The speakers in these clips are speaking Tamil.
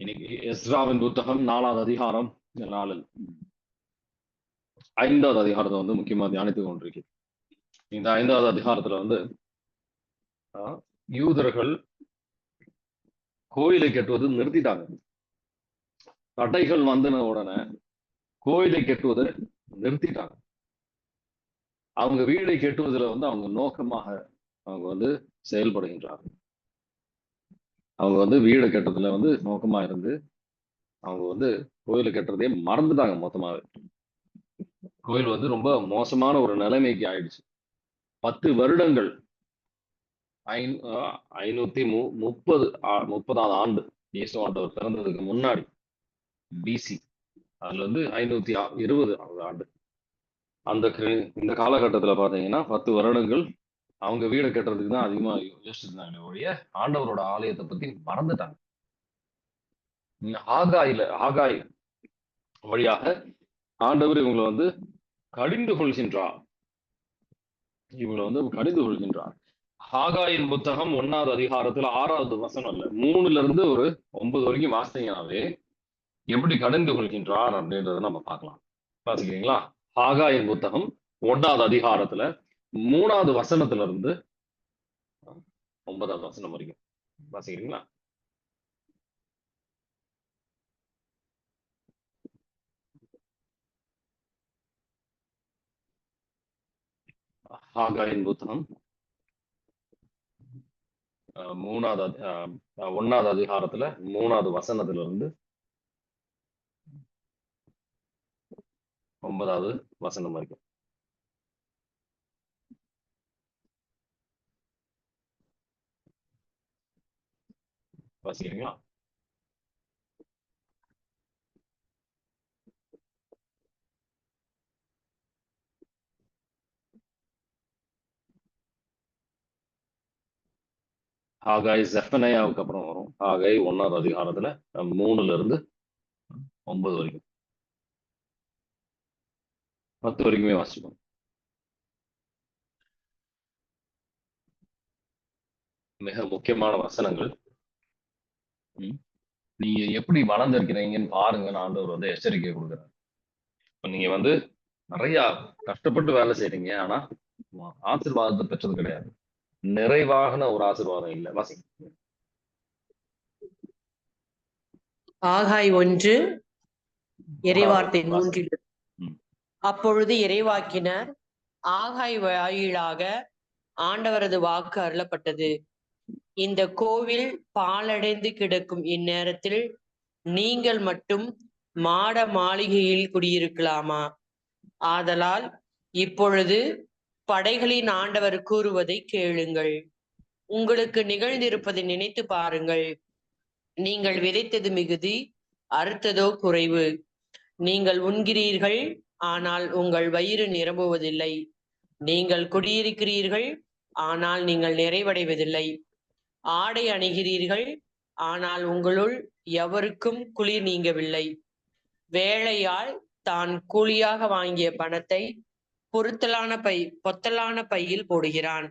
இன்னைக்கு எஸ்ராவின் புத்தகம் நாலாவது அதிகாரம் இந்த நாளில். ஐந்தாவது அதிகாரத்தை வந்து முக்கியமா தியானித்துக் கொண்டிருக்கிறது இந்த ஐந்தாவது அதிகாரத்துல வந்து ஆஹ், யூதர்கள் கோயிலை கட்டுவது நிறுத்திட்டாங்க. தடைகள் வந்தன உடனே கோயிலை கட்டுவதை நிறுத்திட்டாங்க. அவங்க வீடை கட்டுவதில் வந்து அவங்க நோக்கமாக அவங்க வந்து செயல்படுகின்றார்கள். அவங்க வந்து வீடு கட்டுறதுல வந்து நோக்கமா இருந்து அவங்க வந்து கோயில் கட்டுறதே மறந்துட்டாங்க மொத்தமாவே. கோயில் வந்து ரொம்ப மோசமான ஒரு நிலைமைக்கு ஆயிடுச்சு. பத்து வருடங்கள் ஐநூ ஐநூத்தி மு முப்பது ஆ- முப்பதாவது ஆண்டு இயேசு ஆண்டவர் பிறந்ததுக்கு முன்னாடி பிசி அதுல வந்து ஐநூத்தி ஆ- இருபது ஆண்டு. அந்த இந்த காலகட்டத்துல பாத்தீங்கன்னா பத்து வருடங்கள் அவங்க வீடை கட்டுறதுக்கு தான் அதிகமா யோசிச்சிருந்தாங்க ஒழிய ஆண்டவரோட ஆலயத்தை பத்தி மறந்துட்டாங்க. ஆகாயில ஆகாய் வழியாக ஆண்டவர் இவங்களை வந்து கடிந்து கொள்கின்றார். இவங்களை வந்து கடிந்து கொள்கின்றார். ஆகாயின் புத்தகம் ஒன்னாவது அதிகாரத்துல ஆறாவது வசனம் இல்ல மூணுல இருந்து ஒரு ஒன்பது வரைக்கும் வாசித்தீங்கன்னாவே எப்படி கடிந்து கொள்கின்றார் அப்படின்றத நம்ம பார்க்கலாம். வாசிக்கிறீங்களா ஆகாயின் புத்தகம் ஒன்னாவது அதிகாரத்துல மூணாவது வசனத்துல இருந்து ஒன்பதாவது வசனம் வரைக்கும். வாசிக்கிறீங்களா? ஹாகாயின் புத்தகம். மூணாவது ஒன்னாவது அதிகாரத்துல மூணாவது வசனத்துல இருந்து ஒன்பதாவது வசனம் வரைக்கும். வாசிக்கிறீங்களா ஆகாய் ஜெஃபனையாவுக்கு அப்புறம் வரும். ஆகாய் ஒன்னாவது அதிகாரத்துல மூணுல இருந்து ஒன்பது வரைக்கும். பத்து வரைக்குமே வாசிப்போம். மிக முக்கியமான வசனங்கள். ம். நீங்க எப்படி வளர்ந்துருக்கிறீங்கன்னு பாருங்கன்னு ஆண்டவர் வந்து எச்சரிக்கை கொடுக்குறாரு இப்ப நீங்க வந்து நிறைய கஷ்டப்பட்டு வேலை செய்றீங்க. ஆனா ஆசீர்வாதத்தை பெற்றது கிடையாது. நிறைவாகன ஒரு ஆசீர்வாதம் இல்லை. வாசி ஆகாய் ஒன்று இறைவார்த்தை. மூன்றில். ம். அப்பொழுது இறைவாக்கினர் ஆகாய் வாயிலாக ஆண்டவரது வாக்கு அருளப்பட்டது. இந்த கோவில் பாலடைந்து கிடக்கும் இந்நேரத்தில் நீங்கள் மட்டும் மாட மாளிகையில் குடியிருக்கலாமா? ஆதலால் இப்பொழுது படைகளின் ஆண்டவர் கூறுவதை கேளுங்கள். உங்களுக்கு நிகழ்ந்திருப்பதை நினைத்து பாருங்கள். நீங்கள் விதைத்தது மிகுதி அறுத்ததோ குறைவு. நீங்கள் உண்கிறீர்கள் ஆனால் உங்கள் வயிறு நிரம்புவதில்லை. நீங்கள் குடியிருக்கிறீர்கள் ஆனால் நீங்கள் நிறைவடைவதில்லை. ஆடை அணிகிறீர்கள் ஆனால் உங்களுள் எவருக்கும் குளிர் நீங்கவில்லை. வேலையால் தான் கூலியாக வாங்கிய பணத்தை பொருத்தலான பை பொத்தலான பையில் போடுகிறான்.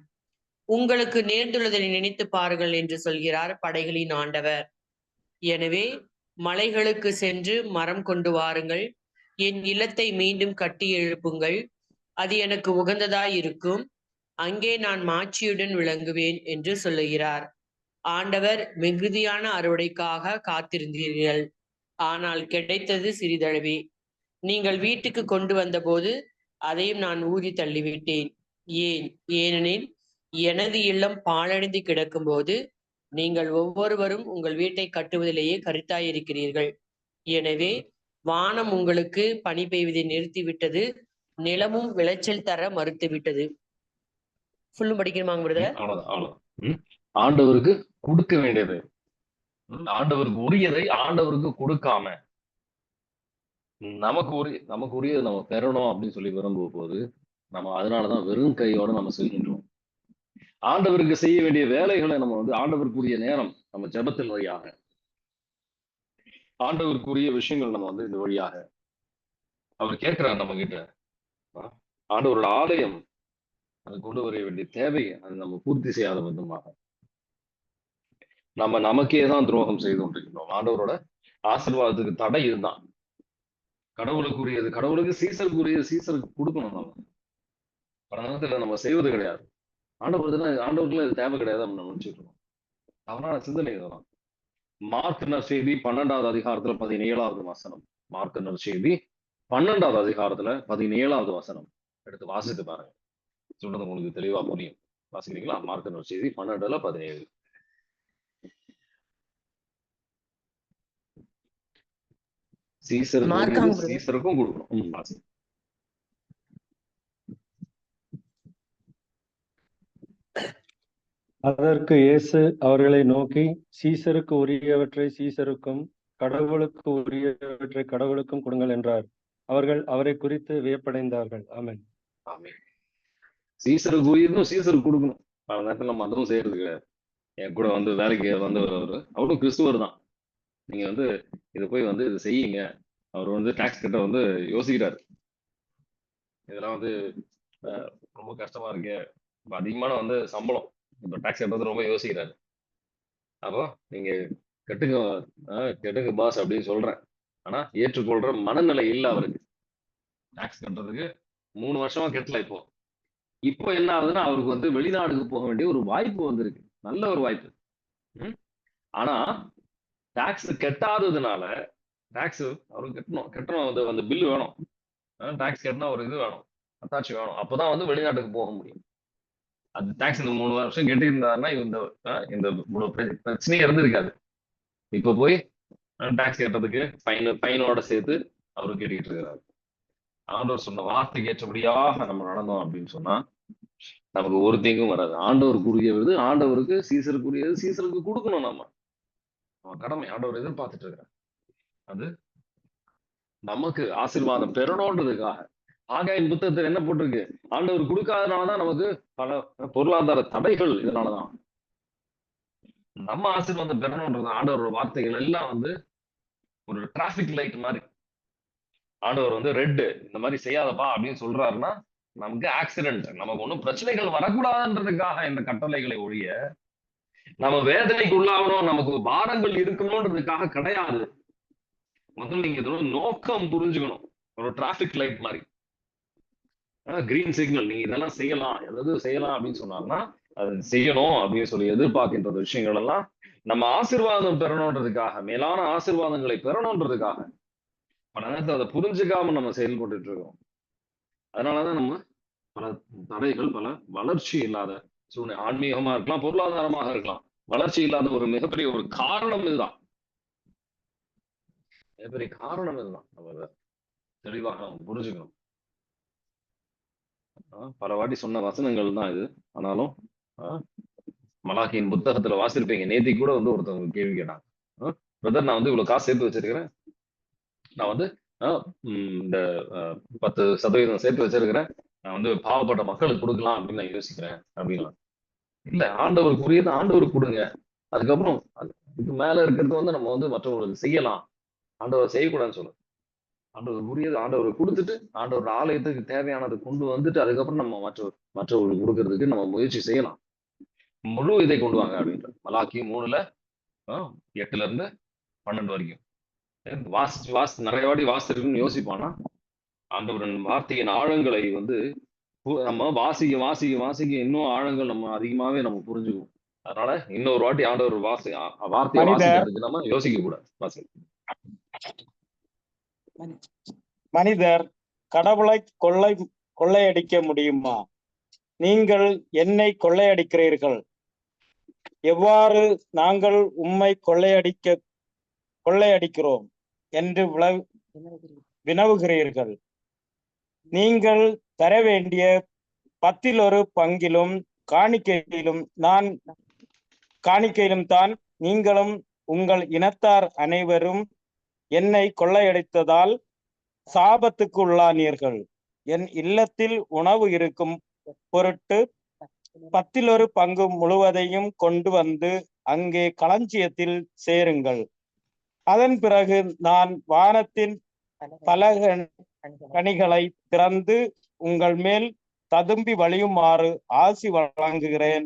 உங்களுக்கு நேர்ந்துள்ளதை நினைத்து பாருங்கள் என்று சொல்கிறார் படைகளின் ஆண்டவர். எனவே மலைகளுக்கு சென்று மரம் கொண்டு வாருங்கள். என் இல்லத்தை மீண்டும் கட்டி எழுப்புங்கள். அது எனக்கு உகந்ததாய் இருக்கும் அங்கே நான் மாட்சியுடன் விளங்குவேன் என்று சொல்லுகிறார். ஆண்டவர் மிகுதியான அறுவடைக்காக காத்திருந்தீர்கள். ஆனால் கிடைத்தது சிறிதளவே. நீங்கள் வீட்டுக்கு கொண்டு வந்தபோது அதையும் நான் ஊதி தள்ளிவிட்டேன். ஏன்? ஏனெனில் எனது இல்லம் பாழடைந்து கிடக்கும்போது நீங்கள் ஒவ்வொருவரும் உங்கள் வீட்டை கட்டுவதிலேயே கருத்தாயிருக்கிறீர்கள். எனவே வானம் உங்களுக்கு பனி பெய்வதை நிறுத்திவிட்டது நிலமும் விளைச்சல் தர மறுத்துவிட்டது. ஃபுல்லும் படிக்கணுமாங்க பிரதர் ஆண்டவருக்கு கொடுக்க வேண்டியது. ஆண்டவருக்கு உரியதை ஆண்டவருக்கு கொடுக்காம நமக்கு உரிய நமக்கு உரியதை நம்ம பெறணும் அப்படின்னு சொல்லி விரும்பும் போது நம்ம அதனாலதான் வெறும் கையோட நம்ம செய்கின்றோம். ஆண்டவருக்கு செய்ய வேண்டிய வேலைகளை நம்ம வந்து ஆண்டவருக்குரிய நேரம் நம்ம ஜெபத்தின் வழியாக ஆண்டவருக்குரிய விஷயங்கள் நம்ம வந்து இந்த வழியாக அவர் கேட்கிறார் நம்ம கிட்ட ஆண்டவரோட ஆலயம் அது கொண்டு வர வேண்டிய தேவை அது நம்ம பூர்த்தி செய்யாத விதமாக. நம்ம நமக்கே தான் துரோகம் செய்து கொண்டிருக்கிறோம் ஆண்டவரோட ஆசீர்வாதத்துக்கு தடை இதுதான். கடவுளுக்குரியது கடவுளுக்கு சீசருக்குரியது சீசருக்கு கொடுக்கணும் நம்ம. பணத்துல நம்ம செய்வது கிடையாது. ஆண்டவர் ஆண்டவருக்குலாம் இது தேவை கிடையாது நம்ம நினைச்சிட்டு இருக்கோம். தவறான சிந்தனை இதெல்லாம். மார்க் செய்தி பன்னெண்டாவது அதிகாரத்துல பதினேழாவது வசனம். மார்க் செய்தி பன்னெண்டாவது அதிகாரத்துல பதினேழாவது வசனம். எடுத்து வாசித்து பாருங்க. சொன்னது உங்களுக்கு தெளிவா புரியும். வாசிக்கிறீங்களா? மார்க் செய்தி பன்னெண்டுல பதினேழு. சீசருக்கும் கொடுக்கணும். அதற்கு இயேசு அவர்களை நோக்கி சீசருக்கு உரியவற்றை சீசருக்கும் கடவுளுக்கு உரியவற்றை கடவுளுக்கும் கொடுங்கள் என்றார். அவர்கள் அவரை குறித்து வியப்படைந்தார்கள். ஆமென். ஆமென். சீசருக்கு உரியதும் சீசருக்கு கொடுக்கணும். பல நேரத்துல நம்ம அதுவும் செய்யறது கிடையாது. என் கூட வந்து வேலைக்கு வந்தவர் அவரு. அவரும் கிறிஸ்துவர் தான். நீங்க வந்து இதை போய் வந்து இது செய்யுங்க. அவர் வந்து டாக்ஸ் கட்ட வந்து யோசிக்கிறாரு. இதெல்லாம் வந்து ரொம்ப கஷ்டமா இருக்கு. இப்போ அதிகமான வந்து சம்பளம். இப்ப டாக்ஸ் கட்டுறது ரொம்ப யோசிக்கிறாரு. அப்போ நீங்க கெட்டுங்க கெட்டுங்க பாஸ் அப்படின்னு சொல்றேன். ஆனா ஏற்றுக்கொள்ற மனநிலை இல்லை அவருக்கு. டாக்ஸ் கட்டுறதுக்கு மூணு வருஷமா கெட்டல இப்போ. இப்போ என்ன ஆகுதுன்னா அவருக்கு வந்து வெளிநாடுக்கு போக வேண்டிய ஒரு வாய்ப்பு வந்திருக்கு. நல்ல ஒரு வாய்ப்பு. ம்? ஆனா டாக்ஸ் கட்டாததுனால டாக்ஸ் அவருக்கு கட்டணும். கட்டணும். அது அந்த பில்லு வேணும். டாக்ஸ் கட்டினா ஒரு இது வேணும். அத்தாட்சி வேணும். அப்போதான் வந்து வெளிநாட்டுக்கு போக முடியும். அது டாக்ஸ் இந்த மூணு வருஷம் கட்டியிருந்தாருன்னா இந்த இந்த பிரச்சனையே இருந்திருக்காது. இப்போ போய் டாக்ஸ் கட்டுறதுக்கு ஃபைன் ஃபைனோட சேர்த்து அவரு கேட்டுக்கிட்டு இருக்கிறாரு ஆண்டவர் சொன்ன வார்த்தைக்கு ஏற்றபடியாக நம்ம நடந்தோம் அப்படின்னு சொன்னா நமக்கு ஒரு தீங்கும் வராது. ஆண்டவருக்குரியது ஆண்டவருக்கு சீசருக்குரியது. சீசருக்கு கொடுக்கணும் நம்ம. அவன் கடமை ஆண்டவர் எதிர்பார்த்துட்டு இருக்கிறான் அது நமக்கு ஆசீர்வாதம் பெறணும்ன்றதுக்காக ஆகாயின் புத்தகத்தில் என்ன போட்டிருக்கு? ஆண்டவர் கொடுக்காதனாலதான் நமக்கு பல பொருளாதார தடைகள் இதனாலதான். நம்ம ஆசீர்வாதம் பெறணும்ன்றது ஆண்டவரோட வார்த்தைகள் எல்லாம் வந்து ஒரு டிராபிக் லைட் மாதிரி. ஆண்டவர் வந்து ரெட் இந்த மாதிரி செய்யாதப்பா அப்படின்னு சொல்றாருன்னா நமக்கு ஆக்சிடென்ட் நமக்கு ஒண்ணும் பிரச்சனைகள் வரக்கூடாதுன்றதுக்காக இந்த கட்டளைகளை ஒழிய நம்ம வேதனைக்கு உள்ளாகணும் நமக்கு பாரங்கள் இருக்கணும்ன்றதுக்காக கிடையாது. முதல்ல நீங்க இதோட நோக்கம் புரிஞ்சுக்கணும். ஒரு டிராபிக் லைட் மாதிரி. கிரீன் சிக்னல் நீங்க இதெல்லாம் செய்யலாம். எதாவது செய்யலாம் அப்படின்னு சொன்னாங்கன்னா அது செய்யணும் அப்படின்னு சொல்லி எதிர்பார்க்கின்ற விஷயங்கள் எல்லாம் நம்ம ஆசிர்வாதம் பெறணுன்றதுக்காக மேலான ஆசிர்வாதங்களை பெறணுன்றதுக்காக. பல நேரத்தில் அதை புரிஞ்சுக்காம நம்ம செயல்பட்டுட்டு இருக்கோம். அதனாலதான் நம்ம பல தடைகள் பல வளர்ச்சி இல்லாத சூழ்நிலை. ஆன்மீகமா இருக்கலாம் பொருளாதாரமாக இருக்கலாம். வளர்ச்சி இல்லாத ஒரு மிகப்பெரிய ஒரு காரணம் இதுதான். மிகப்பெரிய காரணம் இதுதான். நம்ம தெளிவாக புரிஞ்சுக்கணும். ஆஹ் பல வாட்டி சொன்ன வசனங்கள் தான் இது. ஆனாலும் ஆஹ் மலாக்கியின் புத்தகத்துல வாசிருப்பீங்க நேத்தி கூட வந்து ஒருத்தவங்க கேள்வி கேட்டாங்க. பிரதர் நான் வந்து இவ்வளவு காசு சேர்த்து வச்சிருக்கிறேன். நான் வந்து ஆஹ் இந்த பத்து சதவீதம் சேர்த்து வச்சிருக்கிறேன். வந்து பாவப்பட்ட மக்களுக்கு கொடுக்கலாம் அப்படின்னு நான் யோசிக்கிறேன் அப்படின்னா இல்ல ஆண்டவருக்குரியது ஆண்டவருக்கு கொடுங்க. அதுக்கப்புறம் இதுக்கு மேல இருக்கிறது வந்து நம்ம வந்து மற்றவர்களுக்கு செய்யலாம். ஆண்டவர் செய்யக்கூடாதுன்னு சொல்லுங்க ஆண்டவர் உரியது ஆண்டவர் கொடுத்துட்டு ஆண்டவர் ஆலயத்துக்கு தேவையானதை கொண்டு வந்துட்டு அதுக்கப்புறம் நம்ம மற்ற மற்றவர்களுக்கு கொடுக்கறதுக்கு நம்ம முயற்சி செய்யலாம். முழு இதை கொண்டு வாங்க அப்படின்ற மலாக்கி மூணுல எட்டுல இருந்து பன்னெண்டு வரைக்கும். வாசி வாசி நிறைய வாட்டி வாசிருக்குன்னு யோசிப்பானா? ஆண்டவரின் வார்த்தையின் ஆழங்களை வந்து நம்ம வாசிக்க வாசிக்க வாசிக்க இன்னும் ஆழங்கள் நம்ம அதிகமாவே நம்ம புரிஞ்சுக்குவோம். அதனால இன்னொரு வாட்டி ஆண்டவர் வாசி. வாசிக்கிறதுக்கு நம்ம யோசிக்க கூடாது. வாசி. மனிதர் கடவுளை கொள்ளை கொள்ளையடிக்க முடியுமா? நீங்கள் என்னை கொள்ளையடிக்கிறீர்கள். எவ்வாறு நாங்கள் உம்மை கொள்ளையடிக்க கொள்ளையடிக்கிறோம்? என்று வினவுகிறீர்கள். நீங்கள் தர வேண்டிய பத்தில் ஒரு பங்கிலும் காணிக்கையிலும் நான் காணிக்கையிலும் தான் நீங்களும் உங்கள் இனத்தார் அனைவரும் என்னை கொள்ளையடித்ததால் சாபத்துக்கு உள்ளானீர்கள் என் இல்லத்தில் உணவு இருக்கும் பொருட்டு பத்தில் ஒரு பங்கு முழுவதையும் கொண்டு வந்து அங்கே களஞ்சியத்தில் சேருங்கள். அதன் பிறகு நான் வானத்தின் பலகன் கனிகளை திறந்து உங்கள் மேல் ததும்பி வழியுமாறு ஆசி வழங்குகிறேன்.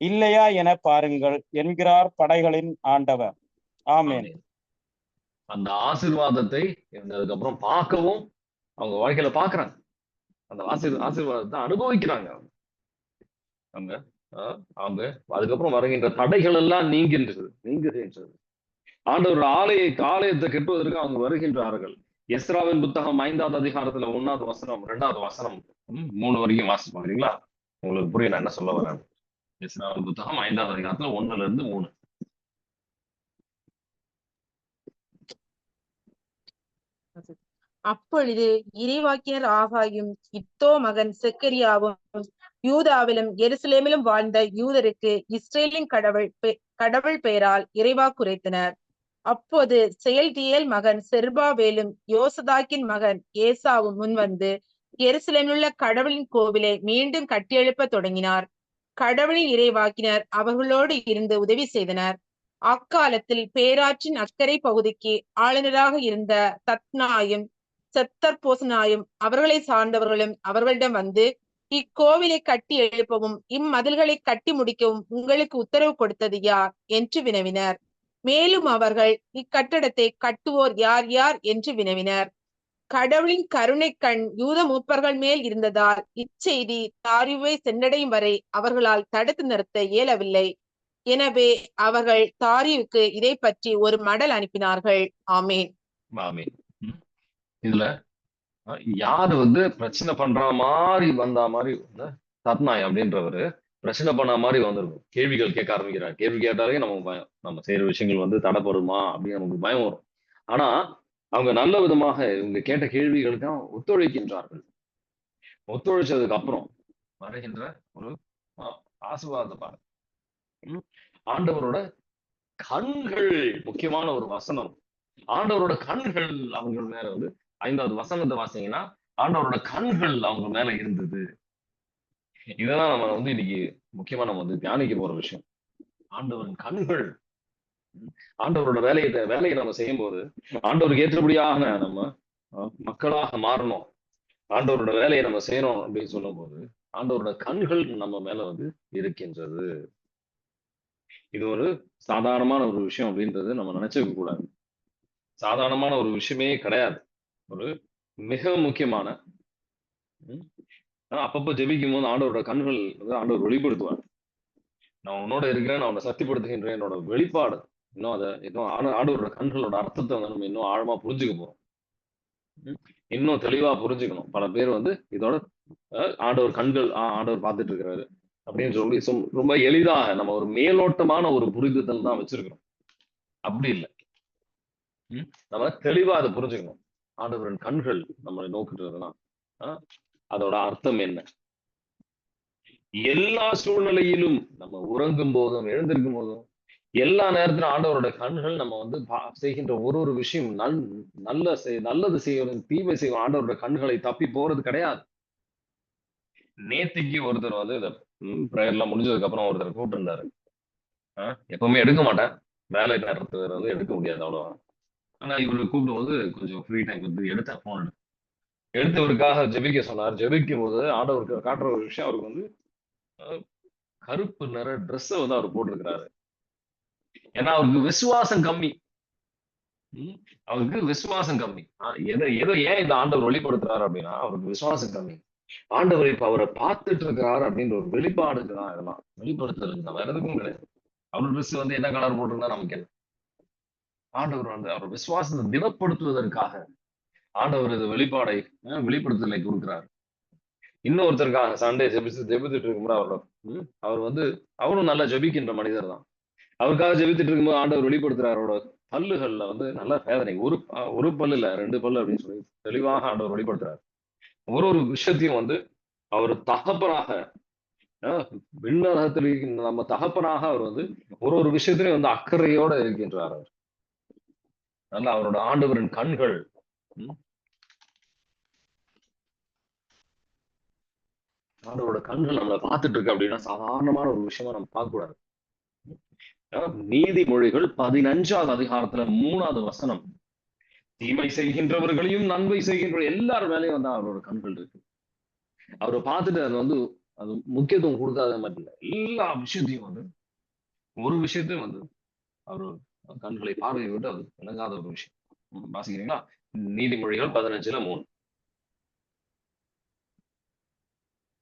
இல்லையா என பாருங்கள் என்கிறார் படைகளின் ஆண்டவர். ஆமென். அந்த ஆசீர்வாதத்தை இவங்க அதுக்கப்புறம் பார்க்கவும் அவங்க வாழ்க்கையில பாக்குறாங்க அந்த ஆசீர் ஆசீர்வாதத்தை அனுபவிக்கிறாங்க அவங்க. அவங்க அதுக்கப்புறம் வருகின்ற தடைகள் எல்லாம் நீங்கின்றது நீங்குகின்றது. ஆண்டவர் ஆலய ஆலயத்தை கெட்டுவதற்கு அவங்க வருகின்றார்கள். எஸ்ராவின் புத்தகம் ஐந்தாவது அதிகாரத்துல ஒன்னாவது வசனம் ரெண்டாவது வசனம் மூணு வரைக்கும் வாசிப்போம் பாக்குறீங்களா உங்களுக்கு புரியும் நான் என்ன சொல்ல வரேன் எஸ்ராவின் புத்தகம் ஐந்தாவது அதிகாரத்துல ஒண்ணுல இருந்து மூணு. அப்பொழுது இறைவாக்கியர் ஆகாயும் இத்தோ மகன் செக்கரியாவும் யூதாவிலும் எருசலேமிலும் வாழ்ந்த யூதருக்கு இஸ்ரேலின் கடவுள் பெ- கடவுள் பெயரால் இறைவா குறைத்தனர். அப்போது செயல்தியேல் மகன் செர்பாவேலும் யோசதாக்கின் மகன் ஏசாவும் முன்வந்து எருசலேமிலுள்ள கடவுளின் கோவிலை மீண்டும் கட்டியெழுப்பத் தொடங்கினார். கடவுளின் இறைவாக்கினர் அவர்களோடு இருந்து உதவி செய்தனர். அக்காலத்தில் பேராற்றின் அக்கறை பகுதிக்கு ஆளுநராக இருந்த தத்னாயும் செத்தர்போசனாயும் அவர்களை சார்ந்தவர்களும் அவர்களிடம் வந்து இக்கோவிலை கட்டி எழுப்பவும் இம்மதில்களை கட்டி முடிக்கவும் உங்களுக்கு உத்தரவு கொடுத்தது யார்? என்று வினவினர். மேலும் அவர்கள் இக்கட்டடத்தை கட்டுவோர் யார் யார் என்று வினவினர். கடவுளின் கருணை கண் யூத மூப்பர்கள் மேல் இருந்ததால் இச்செய்தி தாரிவை சென்றடையும் வரை அவர்களால் தடுத்து நிறுத்த இயலவில்லை. எனவே அவர்கள் தாரியுக்கு இதை பற்றி ஒரு மடல் அனுப்பினார்கள். ஆமேன். ஆமேன். இதுல யாரு வந்து பிரச்சனை பண்ற மாதிரி வந்த மாதிரி வந்து அப்படின்றவரு பிரச்சனை பண்ண மாதிரி வந்திருக்கும். கேள்விகள் கேட்க ஆரம்பிக்கிறார் கேள்வி கேட்டாலே நமக்கு பயம் நம்ம செய்யற விஷயங்கள் வந்து தடைப்படுமா அப்படின்னு நமக்கு பயம் வரும். ஆனா அவங்க நல்ல விதமாக இவங்க கேட்ட கேள்விகளுக்கும் ஒத்துழைக்கின்றார்கள். ஒத்துழைச்சதுக்கு அப்புறம் வருகின்ற ஒரு ஆசீர்வாத பாடல். ஆண்டவரோட கண்கள் முக்கியமான ஒரு வசனம். ஆண்டவரோட கண்கள் அவங்க மேல வந்து ஐந்தாவது வசனத்தை வாசிங்கன்னா ஆண்டவரோட கண்கள் அவங்க மேல இருந்தது. இதெல்லாம் நம்ம வந்து இன்னைக்கு முக்கியமா நம்ம வந்து தியானிக்க போற விஷயம். ஆண்டவரின் கண்கள் ஆண்டவரோட வேலையை வேலையை நம்ம செய்யும் போது ஆண்டவருக்கு ஏற்றபடியாக நம்ம மக்களாக மாறணும். ஆண்டவரோட வேலையை நம்ம செய்யணும் அப்படின்னு சொல்லும் போது ஆண்டவரோட கண்கள் நம்ம மேல வந்து இருக்கின்றது. இது ஒரு சாதாரணமான ஒரு விஷயம் அப்படின்றது நம்ம நினைச்சுக்க கூடாது. சாதாரணமான ஒரு விஷயமே கிடையாது. ஒரு மிக முக்கியமான ஆனா அப்பப்போ ஜெபிக்கும் போது ஆண்டவரோட கண்கள் வந்து ஆண்டவர் வெளிப்படுத்துவார். நான் உன்னோட இருக்கிறேன் நான் உன்னை சக்திப்படுத்துகின்றேன் என்னோட வெளிப்பாடு. இன்னும் அதை இன்னும் ஆண்டவரோட கண்களோட அர்த்தத்தை வந்து நம்ம இன்னும் ஆழமா புரிஞ்சுக்க போறோம். இன்னும் தெளிவா புரிஞ்சுக்கணும். பல பேர் வந்து இதோட ஆண்டவர் கண்கள் ஆண்டவர் பார்த்துட்டு இருக்கிறாரு அப்படின்னு சொல்லி சும் ரொம்ப எளிதாக நம்ம ஒரு மேலோட்டமான ஒரு புரிதல் தான் வச்சிருக்கிறோம். அப்படி இல்லை. நம்ம தெளிவா அதை புரிஞ்சுக்கணும். ஆண்டவரின் கண்கள் நம்மளை நோக்கிட்டு ஆஹ், அதோட அர்த்தம் என்ன? எல்லா சூழ்நிலையிலும் நம்ம உறங்கும் போதும் எழுந்திருக்கும் போதும் எல்லா நேரத்திலும் ஆண்டவரோட கண்கள் நம்ம வந்து பா- செய்கின்ற ஒரு ஒரு விஷயம் நல் நல்ல நல்லது செய்யணும் தீமை செய்யும் ஆண்டவரோட கண்களை தப்பி போறது கிடையாது. நேத்திக்கு ஒருத்தர் வந்து இந்த ப்ரேயர்லாம் முடிஞ்சதுக்கு அப்புறம் ஒருத்தர் கூப்பிட்டுருந்தாரு. ஆஹ் எப்பவுமே எடுக்க மாட்டேன். வேலை நேரத்துல வந்து எடுக்க முடியாது அவ்வளோ ஆனா இவரு கூப்பிடும்போது கொஞ்சம் ஃப்ரீ டைம் வந்து எடுத்தேன் போன் எடுத்தவருக்காக ஜெபிக்க சொன்னார். ஜெபிக்கும் போது ஆண்டவருக்கு காட்டுற ஒரு விஷயம் அவருக்கு வந்து கருப்பு நிற ட்ரெஸ்ஸை வந்து அவர் போட்டிருக்கிறாரு. ஏன்னா அவருக்கு விசுவாசம் கம்மி. அவருக்கு விசுவாசம் கம்மி. எதை எதை ஏன் இந்த ஆண்டவர் வெளிப்படுத்துறாரு அப்படின்னா அவருக்கு விசுவாசம் கம்மி. ஆண்டவர் இப்ப அவரை பார்த்துட்டு இருக்கிறாரு அப்படின்ற ஒரு வெளிப்பாடுக்கு தான் இதெல்லாம். வெளிப்படுத்துறதுக்கு நம்ம வேற எதுக்கும் கிடையாது. அவர் ட்ரெஸ் வந்து என்ன கலர் போட்டிருந்தா நமக்கு என்ன? ஆண்டவர் வந்து அவர் விசுவாசத்தை திடப்படுத்துவதற்காக ஆண்டவர் இது வெளிப்பாடை வெளிப்படுத்தலை கொடுக்கிறார் இன்னொருத்தருக்காக சண்டே ஜெபிச்சு ஜெபித்துட்டு இருக்கும்போது அவரோட அவர் வந்து அவரும் நல்லா ஜெபிக்கின்ற மனிதர் தான். அவருக்காக ஜெபித்துட்டு இருக்கும்போது ஆண்டவர் வெளிப்படுத்துறார். அவரோட பல்லுகள்ல வந்து நல்ல வேதனை. ஒரு ஒரு பல்லு இல்ல ரெண்டு பல்லு அப்படின்னு சொல்லி தெளிவாக ஆண்டவர் வெளிப்படுத்துறாரு. ஒரு ஒரு விஷயத்தையும் வந்து அவர் தகப்பனாக விண்ணகத்தில் இருக்கின்ற நம்ம தகப்பனாக அவர் வந்து ஒரு ஒரு விஷயத்திலையும் வந்து அக்கறையோட இருக்கின்றார் அவர். அதனால அவரோட ஆண்டவரின் கண்கள் ஆண்டவரோட கண்கள் நம்மளை பார்த்துட்டு இருக்கு அப்படின்னா சாதாரணமான ஒரு விஷயமா நம்ம பார்க்க கூடாது நீதிமொழிகள் பதினஞ்சாவது அதிகாரத்துல மூணாவது வசனம் தீமை செய்கின்றவர்களையும் நன்மை செய்கின்ற எல்லார் மேலேயும் வந்து அவரோட கண்கள் இருக்கு. அவரை பார்த்துட்டு அது வந்து அது முக்கியத்துவம் கொடுக்காத மாதிரி இல்லை. எல்லா விஷயத்தையும் வந்து ஒரு விஷயத்தையும் வந்து அவர் கண்களை பார்வையை விட்டு அது விளங்காத ஒரு விஷயம். வாசிக்கிறீங்களா? நீதிமொழிகள் பதினஞ்சுல மூணு.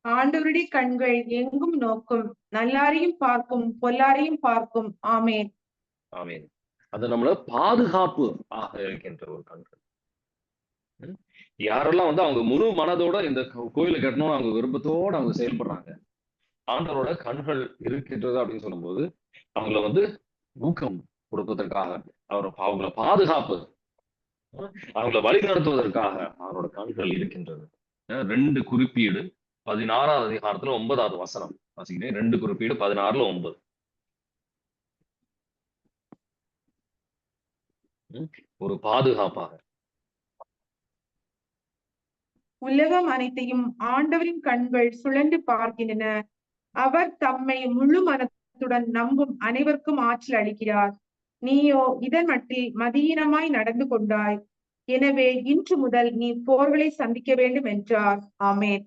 ஆண்டவருடைய கண்கள் எங்கும் நோக்கும். நல்லாரையும் பார்க்கும் பொல்லாரையும் பார்க்கும். ஆமேன். ஆமேன். அது நம்மள பாதுகாப்பு ஆக இருக்கின்ற ஒரு கண்கள். யாரெல்லாம் வந்து அவங்க முழு மனதோட இந்த கோயிலை கட்டணும்னு அவங்க விருப்பத்தோட அவங்க செயல்படுறாங்க ஆண்டவரோட கண்கள் இருக்கின்றது அப்படின்னு சொல்லும்போது அவங்கள வந்து ஊக்கம் கொடுப்பதற்காக அவர் அவங்கள பாதுகாப்பு அவங்கள வழி நடத்துவதற்காக அவரோட கண்கள் இருக்கின்றது. ரெண்டு குறிப்பீடு. பதினாறாவது அதிகாரத்துல ஒன்பதாவது வசனம். வாசிக்கிறேன். ரெண்டு குறிப்பீடு பதினாறுல ஒன்பது. ஒரு பாதுகாப்பாக. உலகம் அனைத்தையும் ஆண்டவரின் கண்கள் சுழன்று பார்க்கின்றன. அவர் தம்மை முழு மனத்துடன் நம்பும் அனைவருக்கும் ஆற்றல் அளிக்கிறார். நீயோ இதன் மட்டில் மதியீனமாய் நடந்து கொண்டாய். எனவே இன்று முதல் நீ போர்களை சந்திக்க வேண்டும் என்றார். ஆமேன்.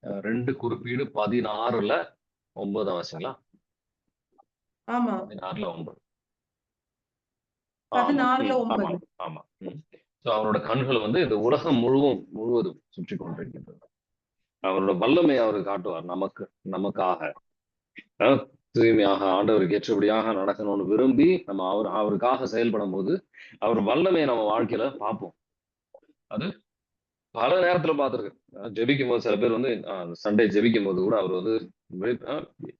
ரெண்டு குறிப்பீடு பதினாறுல ஒன்பது அவசியங்களா பதினாறுல ஒன்பது. பதினாறுல ஆமா, ஒன்பது. ஆமா, ஆமா. சோ அவரோட கண்கள் வந்து இந்த உலகம் முழுவதும் முழுவதும் சுற்றி கொண்டிருக்கின்றது. அவரோட வல்லமை அவர் காட்டுவார் நமக்கு நமக்காக. தூய்மையாக ஆண்டவருக்கு ஏற்றபடியாக நடக்கணும்னு விரும்பி நம்ம அவர் அவருக்காக செயல்படும் போது அவர் வல்லமையை நம்ம வாழ்க்கையில பார்ப்போம். அது பல நேரத்துல பாத்துருக்கேன். ஜெபிக்கும் போது சில பேர் வந்து சண்டே ஜெபிக்கும் போது கூட அவர் வந்து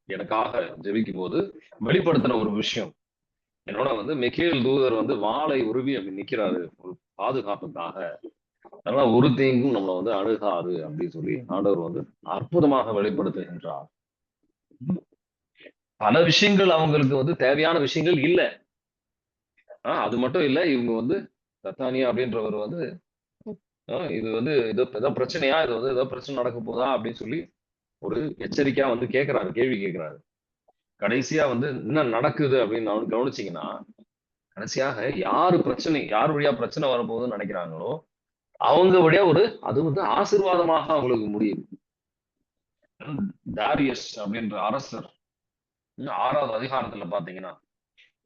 எனக்காக ஜெபிக்கும் போது வெளிப்படுத்தின ஒரு விஷயம். என்னோட வந்து மெக்கேல் தூதர் வந்து வாளை உருவி அப்படி நிக்கிறாரு. ஒரு பாதுகாப்புக்காக. அதனால ஒரு தீங்கும் நம்மளை வந்து அணுகாது அப்படின்னு சொல்லி ஆண்டவர் வந்து அற்புதமாக வெளிப்படுத்துகின்றார். பல விஷயங்கள் அவங்களுக்கு வந்து தேவையான விஷயங்கள் இல்ல. ஆஹ் அது மட்டும் இல்ல இவங்க வந்து தத்தானியா அப்படின்றவர் வந்து இது வந்து ஏதோ ஏதோ பிரச்சனையா இது வந்து ஏதோ பிரச்சனை நடக்க போதா அப்படின்னு சொல்லி ஒரு எச்சரிக்கையா வந்து கேட்கிறாரு கேள்வி கேட்கிறாரு கடைசியா வந்து என்ன நடக்குது அப்படின்னு அவனு கவனிச்சீங்கன்னா கடைசியாக யாரு பிரச்சனை யார் வழியா பிரச்சனை வரப்போகுதுன்னு நினைக்கிறாங்களோ அவங்க வழியா ஒரு அது வந்து ஆசீர்வாதமாக அவங்களுக்கு முடியுது. டாரியஸ் அப்படின்ற அரசர் ஆறாவது அதிகாரத்துல பாத்தீங்கன்னா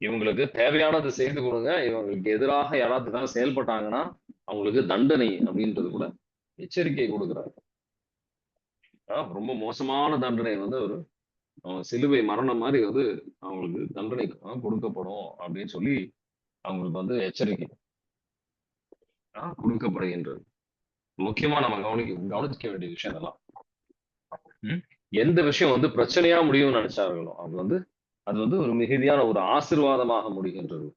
இவங்களுக்கு தேவையானது செய்து கொடுங்க இவங்களுக்கு எதிராக யாராவது ஏதாவது செயல்பட்டாங்கன்னா அவங்களுக்கு தண்டனை அப்படின்றது கூட எச்சரிக்கை கொடுக்குறாரு. ரொம்ப மோசமான தண்டனை வந்து ஒரு சிலுவை மரணம் மாதிரி வந்து அவங்களுக்கு தண்டனை கொடுக்கப்படும் அப்படின்னு சொல்லி அவங்களுக்கு வந்து எச்சரிக்கை. கொடுக்கப்படுகின்றது. முக்கியமா நம்ம கவனிக்க கவனிக்க வேண்டிய விஷயம் இதெல்லாம்? எந்த விஷயம் வந்து பிரச்சனையா முடியும்னு நினைச்சார்களோ அது வந்து அது வந்து ஒரு மிகுதியான ஒரு ஆசீர்வாதமாக முடிகின்றது.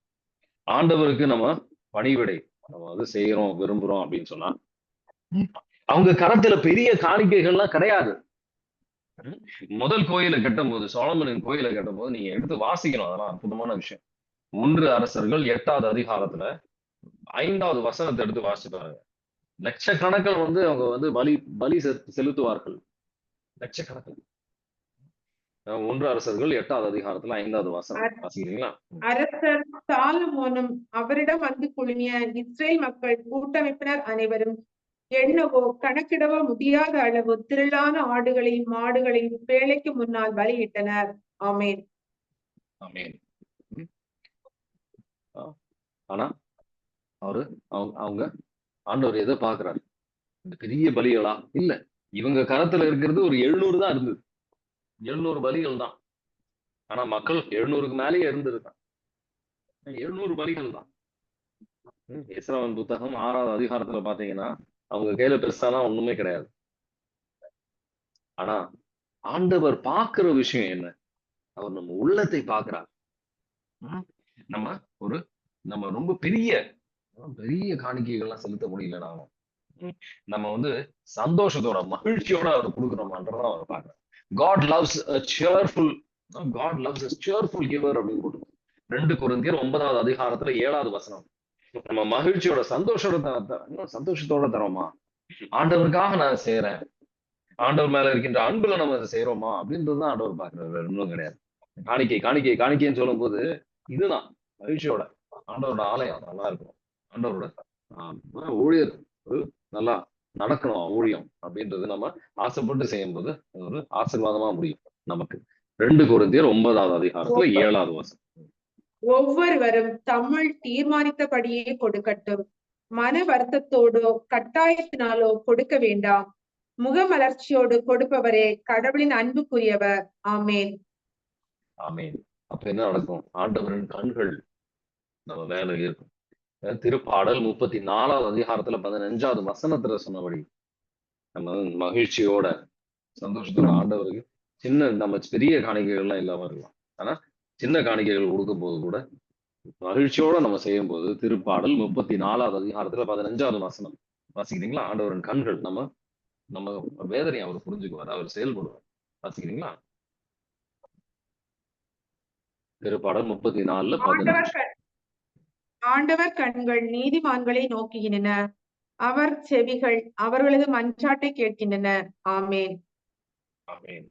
ஆண்டவருக்கு நம்ம பணிவிடை. நம்ம வந்து செய்யறோம் விரும்புறோம் அப்படின்னு சொன்னா அவங்க கரத்துல பெரிய காணிக்கைகள்லாம் கிடையாது? முதல் கோயிலை கட்டும் போது சோழமனின் கோயிலை கட்டும் போது நீங்க எடுத்து வாசிக்கணும். அதெல்லாம் அற்புதமான விஷயம். ஒன்று அரசர்கள் எட்டாவது அதிகாரத்துல ஐந்தாவது வசனத்தை எடுத்து வாசிச்சு பாருங்க. லட்சக்கணக்கில் வந்து அவங்க வந்து பலி பலி செலுத்துவார்கள். லட்சக்கணக்கில். அஹ் ஒன்று அரசர்கள் எட்டாவது அதிகாரத்துல ஐந்தாவது வசனம் வாசிக்கிறீங்களா? அரசர் சாலமோனும் அவரிடம் வந்து குழுமிய இஸ்ரேல் மக்கள் கூட்டமைப்பினர் அனைவரும் எண்ணவோ கணக்கிடவோ முடியாத அளவு திரளான ஆடுகளையும் மாடுகளையும் பேழைக்கு முன்னால் பலியிட்டனர். ஆமேன். ஆமென். ஆனா அவரு அவங்க அவங்க ஆண்டவர் எதை பாக்குறாரு பெரிய பலிகளா? இல்ல இவங்க கரத்துல இருக்கிறது ஒரு எழுநூறு தான் இருந்தது. எழுநூறு பலிகள் தான். ஆனா மக்கள் எழுநூறுக்கு மேலேயே இருந்திருக்கான் எழுநூறு பலிகள் தான். எஸ்ராவின் புத்தகம் ஆறாவது அதிகாரத்துல பாத்தீங்கன்னா அவங்க கையில பெருசாலாம் ஒண்ணுமே கிடையாது. ஆனா ஆண்டவர் பார்க்கிற விஷயம் என்ன? அவர் நம்ம உள்ளத்தை பார்க்கிறார். ம்? நம்ம ஒரு நம்ம ரொம்ப பெரிய பெரிய காணிக்கைகள்லாம் செலுத்த முடியல நாம? நம்ம வந்து சந்தோஷத்தோட மகிழ்ச்சியோட அவர் கொடுக்குறோமான்றதான் அவர் பார்க்கிறார். God loves cheerful God loves cheerful giver அப்படின்னு போட்டு ரெண்டு குருந்தியர் ஒன்பதாவது அதிகாரத்துல ஏழாவது வசனம். நம்ம மகிழ்ச்சியோட சந்தோஷோட இன்னும் சந்தோஷத்தோட தரோமா? ஆண்டவருக்காக நான் செய்யறேன் ஆண்டவர் மேல இருக்கின்ற அன்புல நம்ம அதை செய்யறோமா அப்படின்றதுதான் ஆண்டவர் பாக்குறாரு இன்னும் கிடையாது. காணிக்கை காணிக்கை காணிக்கைன்னு சொல்லும் போது இதுதான் மகிழ்ச்சியோட ஆண்டவரோட ஆலயம். நல்லா இருக்கும். ஆண்டவரோட ஆஹ், ஊழியர். ஒரு நல்லா நடக்கணும் ஊழியம் அப்படின்றது நம்ம ஆசைப்பட்டு செய்யும்போது ஒரு ஆசீர்வாதமா முடியும் நமக்கு. ரெண்டு குருந்தியர் ஒன்பதாவது அதிகாரத்துல ஏழாவது வசனம். ஒவ்வொருவரும் தம்முள் தீர்மானித்தபடியே கொடுக்கட்டும். மன வருத்தத்தோடோ கட்டாயத்தினாலோ கொடுக்க வேண்டாம். முகமலர்ச்சியோடு கொடுப்பவரே கடவுளின் அன்புக்குரியவர். ஆமேன். ஆமென். அப்ப என்ன நடக்கும்? ஆண்டவரின் கண்கள் நம்ம மேல இருக்கும் திருப்பாடல் முப்பத்தி நாலாவது அதிகாரத்துல பதினஞ்சாவது வசனத்துல சொன்னபடி நம்ம மகிழ்ச்சியோட சந்தோஷத்தோட ஆண்டவருக்கு சின்ன நம்ம பெரிய காணிக்கைகள்லாம் இல்லாம இருக்கலாம். ஆனா சின்ன காணிக்கைகள் கொடுக்கும் போது கூட மகிழ்ச்சியோட நம்ம செய்யும் போது திருப்பாடல் முப்பத்தி நாலாவது அதிகாரத்துல பதினஞ்சாவது வசனம். வாசிக்கிறீங்களா? ஆண்டவரின் கண்கள் நம்ம நம்ம வேதனையை அவர் புரிஞ்சுக்குவார் அவர் செயல்படுவார். வாசிக்கிறீங்களா? திருப்பாடல் முப்பத்தி நாலுல பதினஞ்சு ஆண்டவர் கண்கள் நீதிமான்களை நோக்குகின்றன. அவர் செவிகள் அவர்களது மஞ்சாட்டை கேட்கின்றன. ஆமேன். ஆமேன்.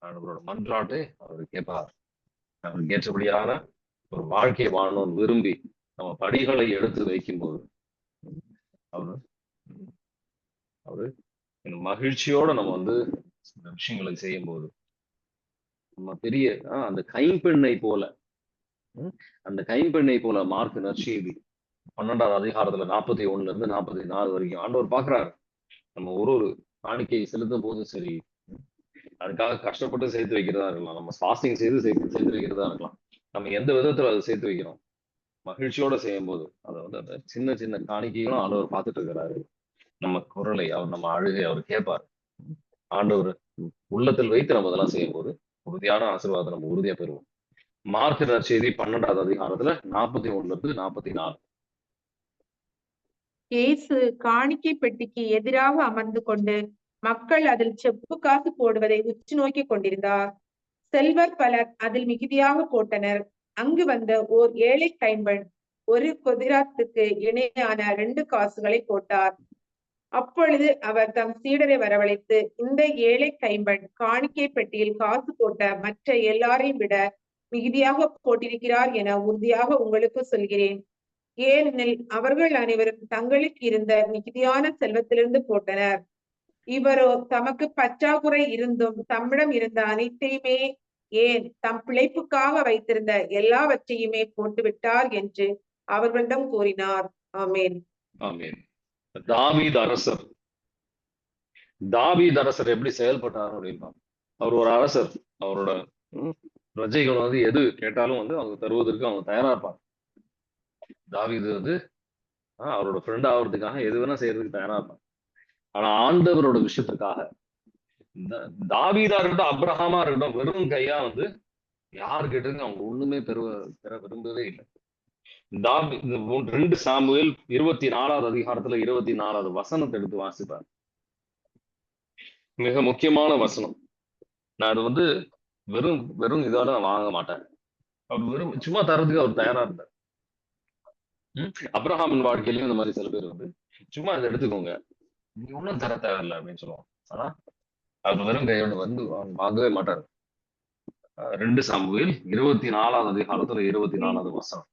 ஆண்டவரோட மன்றாட்டை அவர் கேட்பார். அவருக்கு ஏற்றபடியான ஒரு வாழ்க்கை வாழணும்னு விரும்பி நம்ம படிகளை எடுத்து வைக்கும்போது அவர் அவரு மகிழ்ச்சியோட நம்ம வந்து இந்த விஷயங்களை செய்யும் போது நம்ம பெரிய ஆஹ் அந்த கைம்பெண்ணை போல அந்த கைம்பெண்ணை போல மார்க் நற்செய்தி. பன்னெண்டாவது அதிகாரத்துல நாற்பத்தி ஒண்ணுல இருந்து நாற்பத்தி நாலு வரைக்கும் ஆண்டவர் பாக்குறாரு நம்ம ஒரு ஒரு காணிக்கையை செலுத்தும் போதும் சரி அதுக்காக கஷ்டப்பட்டு சேர்த்து வைக்கிறதா இருக்கலாம். நம்ம ஃபாஸ்டிங் செய்து சேர்த்து சேர்த்து வைக்கிறதா இருக்கலாம். நம்ம எந்த விதத்துல அதை சேர்த்து வைக்கிறோம்? மகிழ்ச்சியோட செய்யும் போது அதை வந்து அந்த சின்ன சின்ன காணிக்கைகளும் ஆண்டவர் பார்த்துட்டு இருக்கிறாரு. நம்ம குரலை அவர் நம்ம அழுகை அவர் கேட்பார். ஆண்டவர் உள்ளத்தில் வைத்து நம்ம இதெல்லாம் செய்யும் போது உறுதியான ஆசீர்வாதம் நம்ம உறுதியா பெறுவோம். மார்க் செய்தி பன்னெண்டாவது அதிகாரத்துல நாற்பத்தி ஒண்ணுல இருந்து நாற்பத்தி நாலு. இயேசு காணிக்கை பெட்டிக்கு எதிராக அமர்ந்து கொண்டு மக்கள் அதில் செப்பு காசு போடுவதை உற்று நோக்கி கொண்டிருந்தார். செல்வர் பலர் அதில் மிகுதியாக போட்டனர். அங்கு வந்த ஓர் ஏழை கைம்பன் ஒரு கொதிராத்துக்கு இணையான ரெண்டு காசுகளை போட்டார். அப்பொழுது அவர் தம் சீடரை வரவழைத்து இந்த ஏழை கைம்பன் காணிக்கை பெட்டியில் காசு போட்ட மற்ற எல்லாரையும் விட மிகுதியாக போட்டிருக்கிறார் என உறுதியாக உங்களுக்கு சொல்கிறேன். ஏனெனில் அவர்கள் அனைவரும் தங்களுக்கு இருந்த மிகுதியான செல்வத்திலிருந்து போட்டனர். இவரோ தமக்கு பற்றாக்குறை இருந்தும் தம்மிடம் இருந்த அனைத்தையுமே ஏன் தம் பிழைப்புக்காக வைத்திருந்த எல்லாவற்றையுமே போட்டுவிட்டார் என்று அவர்களிடம் கூறினார். ஆமேன். ஆமென். தாவீது அரசர். தாவீது அரசர் எப்படி செயல்பட்டார் அப்படின்னா அவர் ஒரு அரசர். அவரோட பிரஜைகள் வந்து எது கேட்டாலும் வந்து அவங்க தருவதற்கு அவங்க தயாரா இருப்பாங்க தாவிது வந்து ஆஹ், அவரோட ஃப்ரெண்ட் ஆகிறதுக்காக எது வேணா செய்யறதுக்கு தயாரா இருப்பாங்க ஆனா ஆண்டவரோட விஷயத்துக்காக தாவிதா இருக்கட்டும் அப்ரஹாமா இருக்கட்டும் வெறும் கையா வந்து யார் கேட்டதுக்கு அவங்க ஒண்ணுமே பெறுவ பெற விரும்பவே இல்லை. தாவி மூன்று- ரெண்டு சாமுவேல் இருபத்தி நாலாவது அதிகாரத்துல இருபத்தி நாலாவது வசனத்தை எடுத்து வாசிப்பார். மிக முக்கியமான வசனம். நான் அது வந்து வெறும் வெறும் இதால நான் வாங்க மாட்டேன். அவர் வெறும் சும்மா தரதுக்கு அவர் தயாரா இருந்தார்? அப்ரஹாமின் வாழ்க்கையிலயும் இந்த மாதிரி சில பேர் வந்து சும்மா இதை எடுத்துக்கோங்க. ஒன்றும் தர தேவையில்லை அப்படின்னு சொல்லுவாங்க. ஆனா அவர் வெறும் கையோட வந்து வாங்க- வாங்கவே மாட்டார். ரெண்டு சாமுவேல் இருபத்தி நாலாவது அதிகாரத்துல இருபத்தி நாலாவது வசனம்.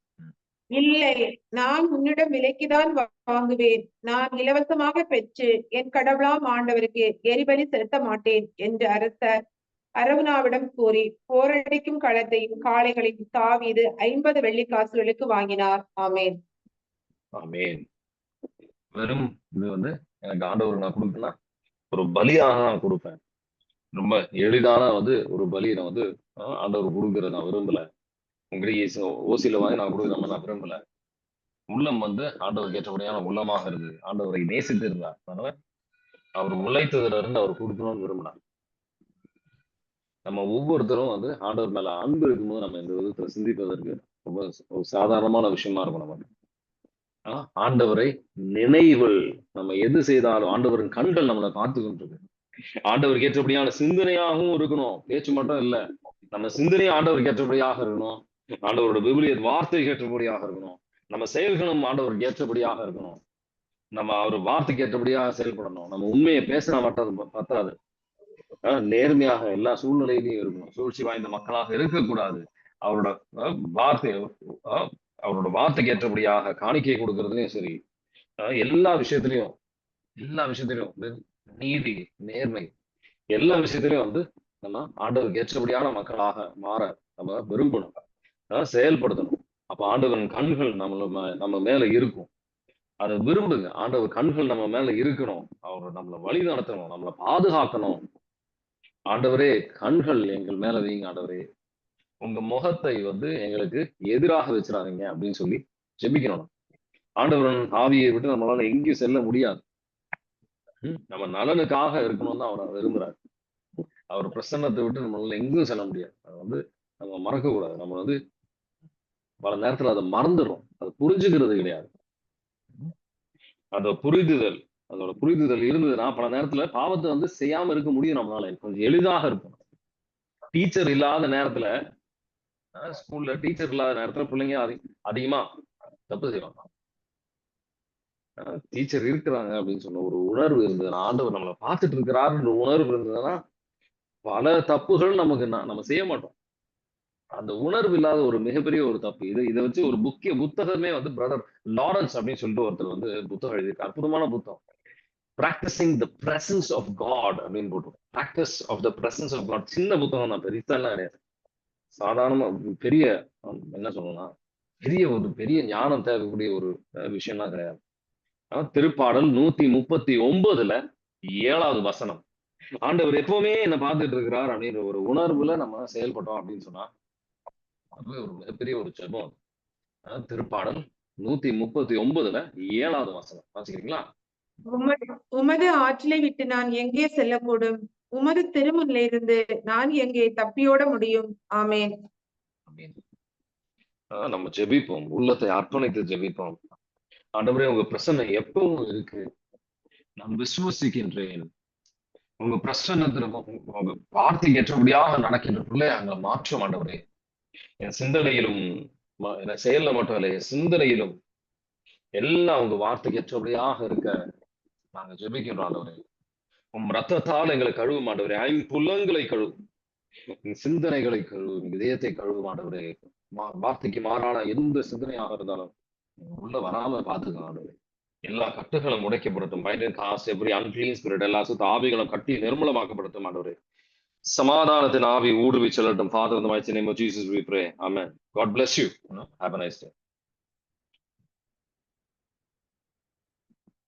இல்லை நான் உன்னிடம் விலைக்குதான் வாங்குவேன். நான் இலவசமாக பெற்று என் கடவுளாம் ஆண்டவருக்கு எரிபலி செலுத்த மாட்டேன் என்று அரசர் அரவுணாவிடம் கூறி போரடிக்கும் களத்தையும் காளைகளையும் தாவீது ஐம்பது வெள்ளி காசுகளுக்கு வாங்கினார். ஆமேன். ஆமேன். வெறும் இது வந்து எனக்கு ஆண்டவர் நான் கொடுப்பேன்னா ஒரு பலியாக நான் கொடுப்பேன். ரொம்ப எளிதான வந்து ஒரு பலியை நான் வந்து ஆஹ், ஆண்டவர் கொடுக்கறத நான் விரும்பல. உங்ககிட்ட ஓசியில வாங்கி நான் கொடுக்குற நான் விரும்பல. உள்ளம் வந்து ஆண்டவருக்கு ஏற்றபடியான உள்ளமாக இருக்கு ஆண்டவரை நேசித்து இருந்தார் அதனால அவர் முளைத்ததுல இருந்து அவர் கொடுக்கணும்னு விரும்பினார். நம்ம ஒவ்வொருத்தரும் வந்து ஆண்டவர் மேல அன்பு இருக்கும்போது நம்ம இந்த விதத்துல சிந்திப்பதற்கு ரொம்ப ஒரு சாதாரணமான விஷயமா இருக்கும் நமக்கு. ஆண்டவரை நினைவில் நம்ம எது செய்தாலும் ஆண்டவரின் கண்கள் நம்மளை பார்த்து கொண்டிருக்கு. ஆண்டவருக்கு ஏற்றபடியான சிந்தனையாகவும் இருக்கணும். பேச்சு மட்டும் இல்ல. நம்ம சிந்தனையும் ஆண்டவருக்கு ஏற்றபடியாக இருக்கணும். ஆண்டவரோட விபிலிய வார்த்தைக்கு ஏற்றபடியாக இருக்கணும். நம்ம செயல்களும் ஆண்டவருக்கு ஏற்றபடியாக இருக்கணும். நம்ம அவர் வார்த்தைக்கு ஏற்றபடியாக செயல்படணும். நம்ம உண்மையை பேசினா மட்டும் பத்தாது. நேர்மையாக எல்லா சூழ்நிலையிலையும் இருக்கணும். சூழ்ச்சி வாய்ந்த மக்களாக இருக்கக்கூடாது. அவரோட அஹ், வார்த்தை அவரோட வார்த்தைக்கு ஏற்றபடியாக காணிக்கை கொடுக்கறதுலயும் சரி எல்லா விஷயத்திலையும் எல்லா விஷயத்திலையும் வந்து நீதி நேர்மை எல்லா விஷயத்திலையும் வந்து நம்ம ஆண்டவருக்கு ஏற்றபடியான மக்களாக மாற நம்ம விரும்பணும். செயல்படுத்தணும். அப்ப ஆண்டவன் கண்கள் நம்மள நம்ம மேல இருக்கும். அதை விரும்புங்க. ஆண்டவர் கண்கள் நம்ம மேல இருக்கணும். அவர் நம்மளை வழி நடத்தணும். நம்மளை பாதுகாக்கணும். ஆண்டவரே கண்கள் எங்கள் மேல வைங்க ஆண்டவரே. உங்க முகத்தை வந்து எங்களுக்கு எதிராக வச்சிடாதீங்க அப்படின்னு சொல்லி ஜெபிக்கணும். ஆண்டவரன் ஆவியை விட்டு நம்மளால எங்கேயும் செல்ல முடியாது. நம்ம நலனுக்காக இருக்கணும்னு அவர் விரும்புறாரு. அவர் பிரசன்னத்தை விட்டு நம்மளால எங்கேயும் செல்ல முடியாது. அதை வந்து நம்ம மறக்க கூடாது நம்ம வந்து பல நேரத்துல அதை மறந்துடுறோம். அதை புரிஞ்சுக்கிறது கிடையாது. அந்த புரிதுதல் அதோட புரிதுதல் இருந்ததுன்னா பல நேரத்துல பாவத்தை வந்து செய்யாம இருக்க முடியும் நம்மளால. கொஞ்சம் எளிதாக இருக்கும். டீச்சர் இல்லாத நேரத்துல ஸ்கூல்ல டீச்சர் இல்லாத நேரத்துல பிள்ளைங்க அதிகமா தப்பு செய்வாங்க. டீச்சர் இருக்கிறாங்க அப்படின்னு சொன்ன ஒரு உணர்வு இருந்ததுன்னா ஆண்டவர் நம்மளை பார்த்துட்டு இருக்கிறாருன்ற உணர்வு இருந்ததுன்னா பல தப்புகள் நமக்கு நம்ம செய்ய மாட்டோம். அந்த உணர்வு இல்லாத ஒரு மிகப்பெரிய ஒரு தப்பு. இது இதை வச்சு ஒரு முக்கிய புத்தகமே வந்து பிரதர் லாரன்ஸ் அப்படின்னு சொல்லிட்டு ஒருத்தர் வந்து புத்தகம் எழுதியிருக்காரு. அற்புதமான புத்தகம். Practising the presence of God அப்படின்னு போட்டு practice of the presence of God சின்ன புத்தகம் தான் பெருசாலாம் கிடையாது. சாதாரணமா பெரிய என்ன சொல்லணும்னா பெரிய ஒரு பெரிய ஞானம் தேவைக்கூடிய ஒரு விஷயம்லாம் கிடையாது. திருப்பாடல் நூத்தி முப்பத்தி ஒன்பதுல ஏழாவது வசனம். ஆண்டவர் எப்பவுமே என்ன பார்த்துட்டு இருக்கிறார் அப்படின்ற ஒரு உணர்வுல நம்ம செயல்பட்டோம் அப்படின்னு சொன்னா அதுவே ஒரு மிகப்பெரிய ஒரு ஜெபம் அஹ், திருப்பாடல் நூத்தி முப்பத்தி ஒன்பதுல ஏழாவது வசனம். வாசிக்கிறீங்களா? உமது ஆற்றலை விட்டு நான் எங்கே செல்லக்கூடும்? உமது திருமுன்னிலிருந்து நான் எங்கே தப்பியோட முடியும்? ஆமேன். ஆஹ் நம்ம ஜெபிப்போம். உள்ளத்தை அர்ப்பணித்து ஜெபிப்போம். ஆண்டவரே உங்க பிரசனை எப்பவும் இருக்கு. நான் விசுவசிக்கின்றேன். உங்க பிரசனத்துல உங்க வார்த்தைக்கு ஏற்றபடியாக நடக்கின்ற பிள்ளையாங்களை மாற்றும் ஆண்டவரே. என் சிந்தனையிலும் என் செயல்ல மட்டும் இல்லை என் சிந்தனையிலும் எல்லாம் உங்க வார்த்தைக்கு ஏற்றபடியாக இருக்க நாங்க ஜெபிக்கின்றோம் ஆண்டவரே. உம் ரத்தத்தால் எங்களை கழுவும் ஆண்டவரே. ஐம்புலங்களை கழுவும். சிந்தனைகளை கழுவும். இதயத்தை கழுவும் ஆண்டவரே. வார்த்தைக்கு மாறான எந்த சிந்தனையாக இருந்தாலும் உள்ள வராம பாத்துக்கலாம் ஆண்டவரே. எல்லா கட்டுகளும் உடைக்கப்படட்டும் பயன் காசு எப்படி அன்கிளீன் ஸ்பிரிட் எல்லா சுத்த ஆவிகளும் கட்டி நிர்மலமாக்கப்படுத்தும் ஆண்டவரே. சமாதானத்தின் ஆவி ஊடுவி செல்லட்டும். ஃபாதர் இந்த மாதிரி name of Jesus we pray amen God bless you you. Know have